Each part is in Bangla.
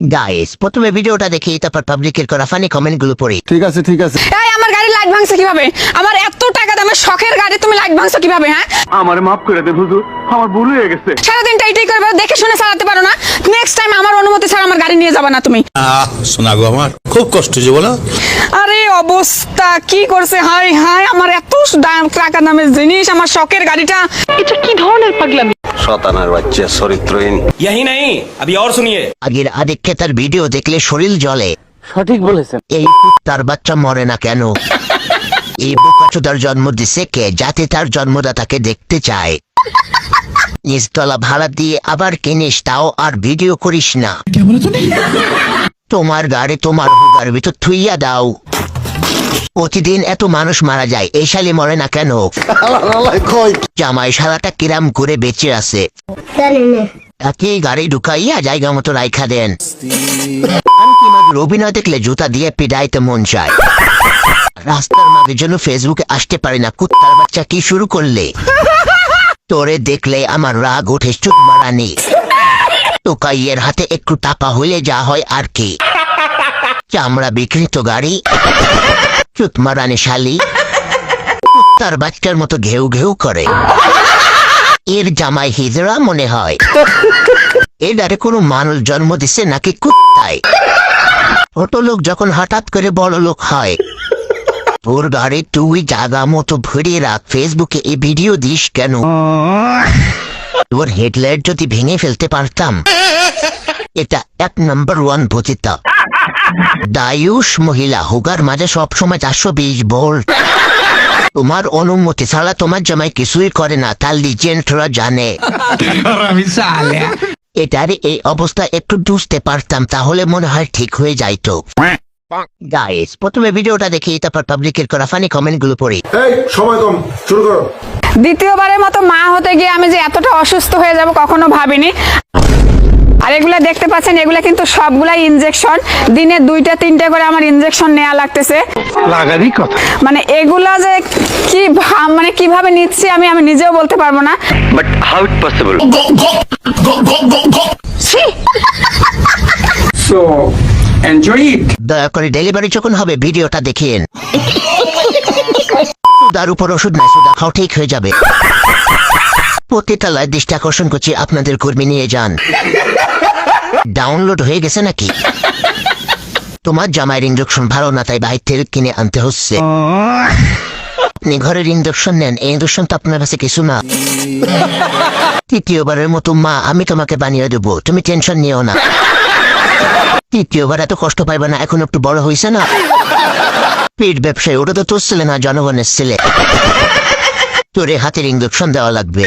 গাইস প্রথমে ভিডিওটা দেখি তারপর পাবলিকের করা ফানি কমেন্টগুলো পড়ি। ঠিক আছে ঠিক আছে। এই আমার গাড়ি লাইট ভাঙছে কীভাবে? আমার এত টাকা দামের শখের গাড়ি তুমি লাইট ভাঙছো কীভাবে হ্যাঁ? আমার মাফ করে দেন হুজুর। আমার ভুল হয়ে গেছে। সারাদিনটা এইটাই করবে দেখে শুনে চালাতে পারো না। নেক্সট টাইম আমার অনুমতি ছাড়া আমার গাড়ি নিয়ে যাবে না তুমি। আহ শোনা গো আমার খুব কষ্ট যে বলো। আরে অবস্থা কি করছে? হাই হাই আমার এত দাম টাকা দামের জিনিস আমার শখের গাড়িটা। এটা কি ধরনের পাগলামি? শতানার বাচ্চা চরিত্রহীন यही नहीं अभी और सुनिए আগের আদিক্ষে তার ভিডিও দেখলে শরীর জ্বলে সঠিক বলেছেন এই তার বাচ্চা মরে না কেন এই বোকাচোদার জন্ম দিছে কে যাতে তার জন্মদাতাকে দেখতে চায় নিচতলা ভাড়া দিয়ে আবার কিনিস তাও আর ভিডিও করিস না তোমার গাড়ি তোমার হুগার ভিতর থুইয়া দাও প্রতিদিন এত মানুষ মারা যায়, এই শালি মরে না কেন? জামাই শালাটা কিরাম করে বেঁচে আছে। তাকে গাড়ি ঢুকাইয়া জায়গা মতো রাইখা দেন। আনকি দেখলে জুতা দিয়ে পিডাইতে মন চায়। রাস্তার মাঝে জন্য ফেসবুকে আসতে পারি না, কুত্তার বাচ্চা কি শুরু করলে? তোরে দেখলে আমার রাগ উঠে চুপ মারানি। টোকাইয়ের হাতে একটু টাকা হইলে যা হয় আর কি। চামড়া বিকৃত গাড়ি। চুত মারানি শালি। কুত্তার বাচ্চার মতো ঘেউ ঘেউ করে। এর জামাই হিজড়া মনে হয়। দ্বারে কোনো মানুষ জন্ম দিছে নাকি কুত্তায়। ছোট লোক যখন হঠাৎ করে বড় লোক হয় তোর গাড়ি তুই জাগা মতো ভরে রাখ, ফেসবুকে এই ভিডিও দিস কেন? তোর হেডলাইট যদি ভেঙে ফেলতে পারতাম। এটা এক নম্বর ওয়ান ভূতিতা দায়ুষ মহিলা হুগার মাঝে সবসময় চারশো বিশ ভোল্ট। তোমার অনুমতি ছাড়া তোমার জামাই কিছুই করে না তার লিজেন্ডরা জানে। এটার এই অবস্থা একটু বুঝতে পারতাম তাহলে মনে হয় ঠিক হয়ে যাইতো। গাইস প্রথমে ভিডিওটা দেখি তারপর পাবলিকের করা ফানি কমেন্টগুলো পড়ি। এই সময় কম শুরু করো। দ্বিতীয়বারের মতো মা হতে গিয়ে আমি যে এতটা অসুস্থ হয়ে যাব কখনো ভাবিনি। আর এগুলা দেখতে পাচ্ছেন এগুলা কিন্তু সবগুলাই ইনজেকশন দিনে দুইটা তিনটা করে আমার ইনজেকশন নেওয়া লাগতেছে। লাগারই কথা। মানে এগুলা যে কি মানে কীভাবে নিচ্ছি আমি আমি নিজেও বলতে পারব না। But how it possible so enjoy it দয়া করে ডেলিভারি যখন হবে ভিডিওটা দেখিয়েন তার উপর ওষুধ নাই সুদা খাও ঠিক হয়ে যাবে। প্রতিতলায় দৃষ্টি আকর্ষণ করছি, আপনাদের কর্মী নিয়ে যান। ডাউনলোড হয়ে গেছে নাকি? তোমার জামাইয়ের ইঞ্জেকশন ভালো না, তাই বাইর থেকে কিনে আনতে হচ্ছে। আপনি ঘরের ইঞ্জেকশন নেন, এই ইঞ্জেকশন তো আপনার কাছে কিছু না। তৃতীয়বারের মতো, মা, আমি তোমাকে বানিয়ে দেবো, তুমি টেনশন নিও না। তৃতীয়বার এত কষ্ট পাইবে না, এখন একটু বড় হয়েছে না? পেট ব্যবসায়ী, ওটা তো তোর ছেলে না, জনগণের ছেলে। তোরে হাতের ইঞ্জেকশন দেওয়া লাগবে।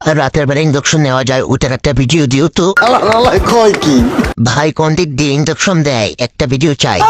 আর রাতের বেলা ইঞ্জেকশন নেওয়া যায় ওটার একটা ভিডিও দিও তো। কয় কি? ভাই কোন দিক দিয়ে ইঞ্জেকশন দেয়? একটা ভিডিও চাই।